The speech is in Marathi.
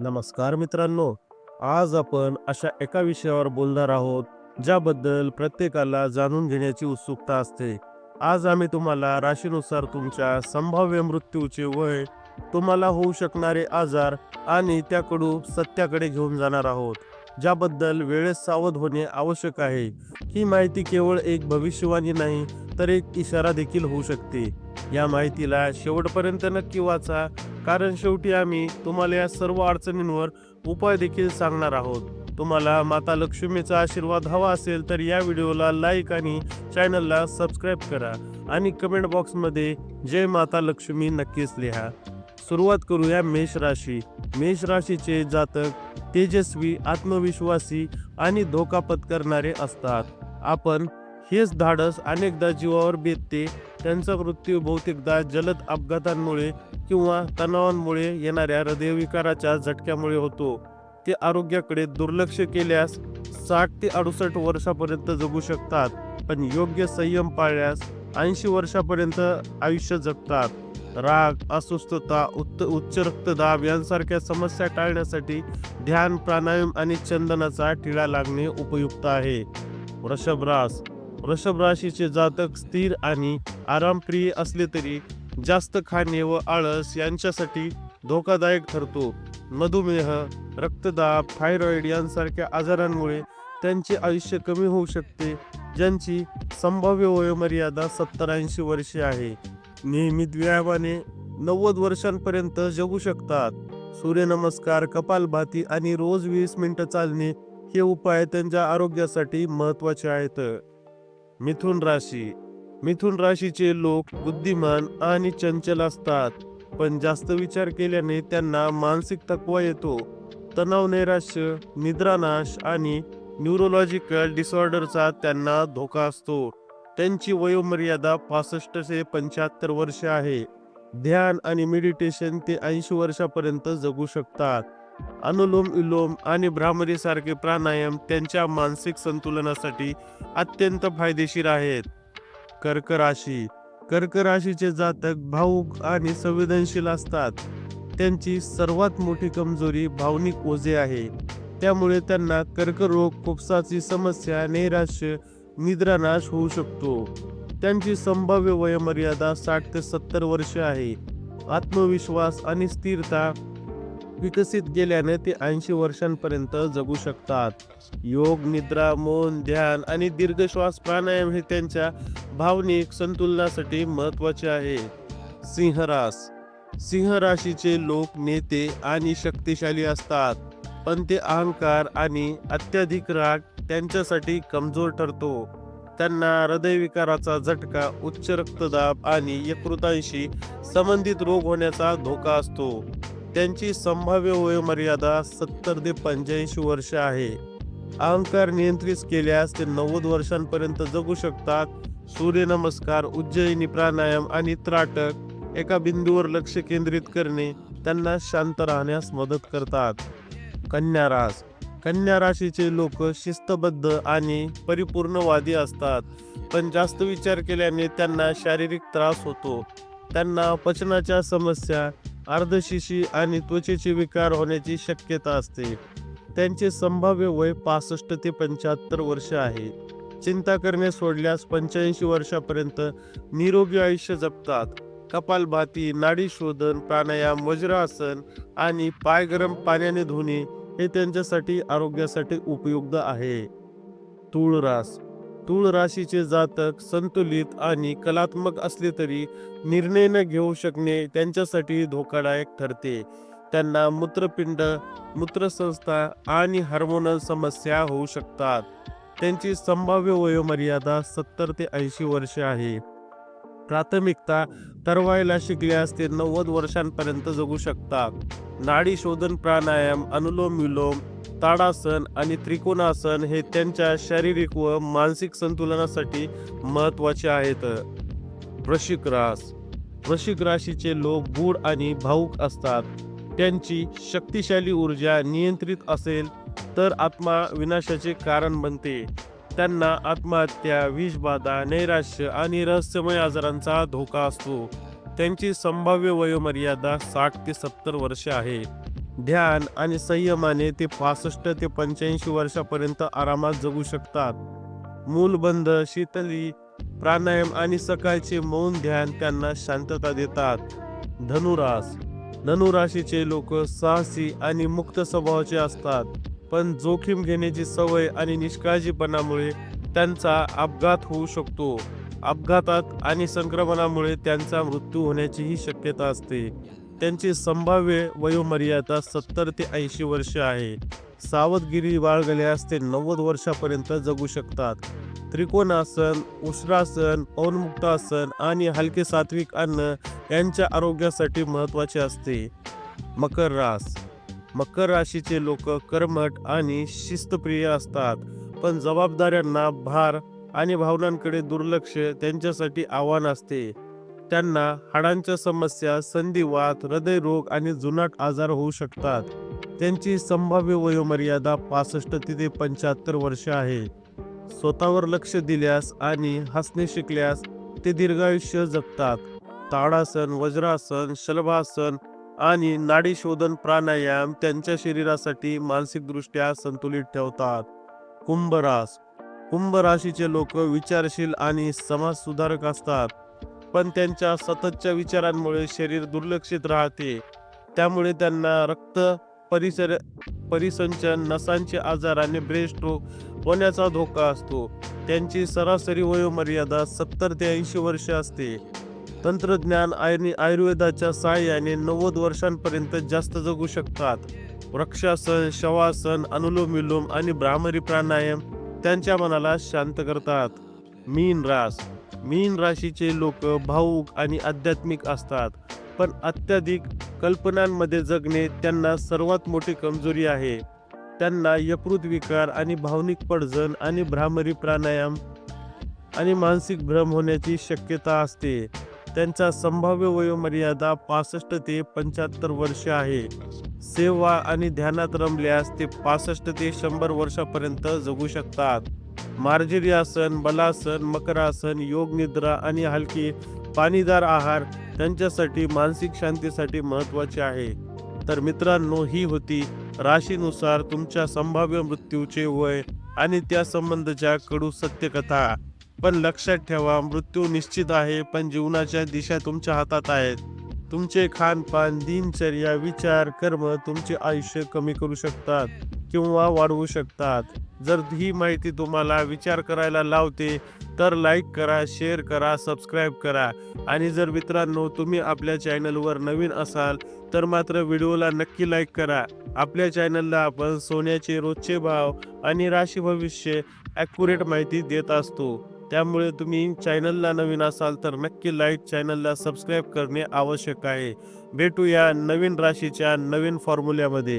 नमस्कार मित्रांनो आज आपण अशा एका विषयावर बोलणार आहोत ज्याबद्दल प्रत्येकाला जाणून घेण्याची उत्सुकता असते. आज आम्ही तुम्हाला राशीनुसार तुमच्या संभाव्य मृत्यूचे वय तुम्हाला होऊ शकणारे आजार आणि त्याकडून सत्याकडे घेऊन जाणार आहोत. ज्याबद्दल वेळेस सावध होणे आवश्यक आहे. ही माहिती केवळ एक भविष्यवाणी नाही तर एक इशारा देखील होऊ शकते. या माहितीला शेवटपर्यंत नक्की वाचा कारण शेवटी आम्ही तुम्हाला या सर्व अडचणींवर उपाय देखील सांगणार आहोत. तुम्हाला माता लक्ष्मीचा आशीर्वाद हवा असेल तर या व्हिडिओला लाईक आणि चॅनलला सबस्क्राईब करा आणि कमेंट बॉक्समध्ये जय माता लक्ष्मी नक्कीच लिहा. सुरुवात करूया मेष राशी. मेष राशीचे जातक तेजस्वी आत्मविश्वासी आणि धोका पत्करणारे असतात. आपण हेच धाडस अनेकदा जीवावर बेतते. त्यांचा मृत्यू बहुतेकदा जलद अपघातांमुळे किंवा तणावांमुळे येणाऱ्या हृदयविकाराच्या झटक्यामुळे होतो. ते आरोग्याकडे दुर्लक्ष केल्यास साठ ते अडुसष्ट वर्षापर्यंत जगू शकतात पण योग्य संयम पाळल्यास ऐंशी वर्षापर्यंत आयुष्य जगतात. राग अस्वस्थता उत्त उच्च रक्तदाब यांसारख्या समस्या टाळण्यासाठी ध्यान प्राणायाम आणि चंदनाचा टिळा लागणे उपयुक्त आहे. वृषभ रास वृषभ राशीचे जातक स्थिर आणि आरामप्रिय असले तरी जास्त खाणे व आळस यांच्यासाठी धोकादायक ठरतो. मधुमेह रक्तदाब थायरॉइड यांसारख्या आजारांमुळे त्यांचे आयुष्य कमी होऊ शकते ज्यांची संभाव्य वयोमर्यादा सत्तर ऐंशी वर्षे आहे. नियमित व्यायामाने नव्वद वर्षांपर्यंत जगू शकतात. सूर्यनमस्कार कपालभाती आणि रोज वीस मिनिटं चालणे हे उपाय त्यांच्या आरोग्यासाठी महत्त्वाचे आहेत. मिथुन राशी. मिथुन राशीचे लोक बुद्धिमान आणि चंचल असतात पण जास्त विचार केल्याने त्यांना मानसिक थकवा येतो. तणाव नैराश्य निद्रानाश आणि न्यूरोलॉजिकल डिसऑर्डरचा त्यांना धोका असतो. त्यांची वयोमर्यादा पासष्ट ते पंच्याहत्तर वर्ष आहे. ध्यान आणि मेडिटेशन ते ऐंशी वर्षापर्यंत जगू शकतात. अनुलोम विलोम आणि भ्रामरीसारखे प्राणायाम त्यांच्या मानसिक संतुलनासाठी अत्यंत फायदेशीर आहेत. कर्क राशी कर्क राशीचे जातक भाऊक आणि संवेदनशील असतात. त्यांची सर्वात मोठी कमजोरी भावनिक ओझे आहे. त्यामुळे त्यांना कर्करोग फुफ्साची समस्या नैराश्य निद्रानाश होऊ शकतो. त्यांची संभाव्य वयोमर्यादा साठ ते सत्तर वर्ष आहे. आत्मविश्वास आणि स्थिरता विकसित केल्याने ते ऐंशी वर्षांपर्यंत जगू शकतात. योग निद्रा मौन ध्यान आणि दीर्घ श्वास प्राणायाम हे त्यांच्या भावनिक संतुलनासाठी महत्त्वाचे आहे. सिंहरास. सिंह राशीचे लोक नेते आणि शक्तिशाली असतात पण ते अहंकार आणि अत्याधिक राग त्यांच्यासाठी कमजोर ठरतो. त्यांना हृदयविकाराचा झटका उच्च रक्तदाब आणि यकृतांशी संबंधित रोग होण्याचा धोका असतो. त्यांची संभाव्य वयोमर्यादा सत्तर ते पंच्याऐंशी वर्ष आहे. अहंकार नियंत्रित केल्यास ते नव्वद वर्षांपर्यंत जगू शकतात. सूर्यनमस्कार उज्जयिनी प्राणायाम आणि त्राटक एका बिंदूवर लक्ष केंद्रित करणे त्यांना शांत राहण्यास मदत करतात. कन्या रास. कन्या राशीचे लोक शिस्तबद्ध आणि परिपूर्णवादी असतात पण जास्त विचार केल्याने त्यांना शारीरिक त्रास होतो. त्यांना पचनाच्या समस्या अर्धशिशी आणि त्वचेचे विकार होण्याची शक्यता असते. त्यांचे संभाव्य वय पासष्ट ते पंच्याहत्तर वर्ष आहे. चिंता करणे सोडल्यास पंच्याऐंशी वर्षापर्यंत निरोगी आयुष्य जपतात. कपालभाती नाडी शोधन प्राणायाम वज्रासन आणि पाय गरम पाण्याने धुणे हे त्यांच्यासाठी आरोग्यासाठी उपयुक्त आहे. तुळरास तूळ राशीचे जातक संतुलित आणि कलात्मक असले तरी निर्णय न घेऊ शकणे त्यांच्यासाठी धोकादायक ठरते. त्यांना मूत्रपिंड मूत्रसंस्था आणि हार्मोनल समस्या होऊ शकतात. त्यांची संभाव्य वयोमर्यादा सत्तर ते ऐंशी वर्ष आहे. प्राथमिकता तरवायला शिकल्यास ते नव्वद वर्षांपर्यंत जगू शकतात. नाडी शोधन प्राणायाम अनुलोम विलोम ताडासन आणि त्रिकोणासन हे त्यांच्या शारीरिक व मानसिक संतुलनासाठी महत्त्वाचे आहेत. वृश्चिक रास. वृश्चिक राशीचे लोक गूढ आणि भाऊक असतात. त्यांची शक्तिशाली ऊर्जा नियंत्रित असेल तर आत्मा विनाशाचे कारण बनते. त्यांना आत्महत्या विषबाधा नैराश्य आणि रहस्यमय आजारांचा धोका असतो. त्यांची संभाव्य वयोमर्यादा साठ ते सत्तर वर्ष आहे. ध्यान आणि संयमाने ते पासष्ट ते पंच्याऐंशी वर्षापर्यंत आरामात जगू शकतात. मूलबंध शीतली प्राणायाम आणि सकाळचे मौन ध्यान त्यांना शांतता देतात. धनुरास. धनुराशीचे लोक साहसी आणि मुक्त स्वभावाचे असतात पण जोखीम घेण्याची सवय आणि निष्काळजीपणामुळे त्यांचा अपघात होऊ शकतो. अपघातात आणि संक्रमणामुळे त्यांचा मृत्यू होण्याचीही शक्यता असते. त्यांची संभाव्य वयोमर्यादा सत्तर ते ऐंशी वर्ष आहे. सावधगिरी बाळगल्यास ते नव्वद वर्षापर्यंत जगू शकतात. त्रिकोणासन उष्रासन औनमुक्तासन आणि हलके सात्विक अन्न यांच्या आरोग्यासाठी महत्त्वाचे असते. मकर रास. मकर राशीचे लोक कर्मठ आणि शिस्तप्रिय असतात पण जबाबदाऱ्यांना भार आणि भावनांकडे दुर्लक्ष त्यांच्यासाठी आव्हान असते. त्यांना हाडांच्या समस्या संधिवात हृदयरोग आणि जुनाट आजार होऊ शकतात. त्यांची संभाव्य वयोमर्यादा पासष्ट ते पंच्याहत्तर वर्ष आहे. स्वतःवर लक्ष दिल्यास आणि हसणे शिकल्यास ते दीर्घायुष्य जगतात. ताडासन वज्रासन शलभासन आणि नाडी शोधन प्राणायाम त्यांच्या शरीरासाठी मानसिकदृष्ट्या संतुलित ठेवतात. कुंभरास कुंभ राशीचे लोक विचारशील आणि समाज सुधारक असतात. पण त्यांच्या सततच्या विचारांमुळे शरीर दुर्लक्षित राहते. त्यामुळे त्यांना रक्त परिसर परिसंचन नसांचे आजार आणि ब्रेन स्ट्रोक होण्याचा धोका असतो. त्यांची सरासरी वयोमर्यादा सत्तर ते ऐंशी वर्ष असते. तंत्रज्ञान आणि आयुर्वेदाच्या सहाय्याने नव्वद वर्षांपर्यंत जास्त जगू शकतात. वृक्षासन शवासन अनुलोम विलोम आणि भ्रामरी प्राणायाम त्यांच्या मनाला शांत करतात. मीन रास मीन राशीचे लोक भावुक आणि आध्यात्मिक असतात पण अत्याधिक कल्पनांमध्ये जगणे त्यांना सर्वात मोठी कमजोरी आहे. त्यांना यकृत विकार आणि भावनिक पडझण आणि भ्रामरी प्राणायाम आणि मानसिक भ्रम होण्याची शक्यता असते. त्यांचा संभाव्य वयोमर्यादा पासष्ट ते पंच्याहत्तर वर्ष आहे. सेवा आणि ध्यानात रमल्यास ते पासष्ट ते शंभर वर्षापर्यंत जगू शकतात. मार्जरी आसन बलासन मकरासन योग निद्रा आणि हलकी पाणीदार आहार त्यांच्यासाठी मानसिक शांतीसाठी महत्त्वाचे आहे. तर मित्रांनो ही होती राशीनुसार तुमच्या संभाव्य मृत्यूचे वय आणि त्या संबंधच्या कडू सत्यकथा. पण लक्षात ठेवा मृत्यू निश्चित आहे पण जीवनाच्या दिशा तुमच्या हातात आहेत. तुमचे खानपान दिनचर्या विचार कर्म तुमचे आयुष्य कमी करू शकतात किंवा वाढवू शकतात. जर ही माहिती तुम्हाला विचार करायला लावते तर लाईक करा शेअर करा सबस्क्राईब करा. आणि जर मित्रांनो तुम्ही आपल्या चॅनलवर नवीन असाल तर मात्र व्हिडिओला नक्की लाईक करा. आपल्या चॅनलला आपण सोन्याचे रोजचे भाव आणि राशी भविष्य ॲक्युरेट माहिती देत असतो. त्यामुळे तुम्ही चॅनलला नवीन असाल तर नक्की लाईक चॅनलला सबस्क्राईब करणे आवश्यक आहे. भेटूया नवीन राशीच्या नवीन फॉर्म्युल्यामध्ये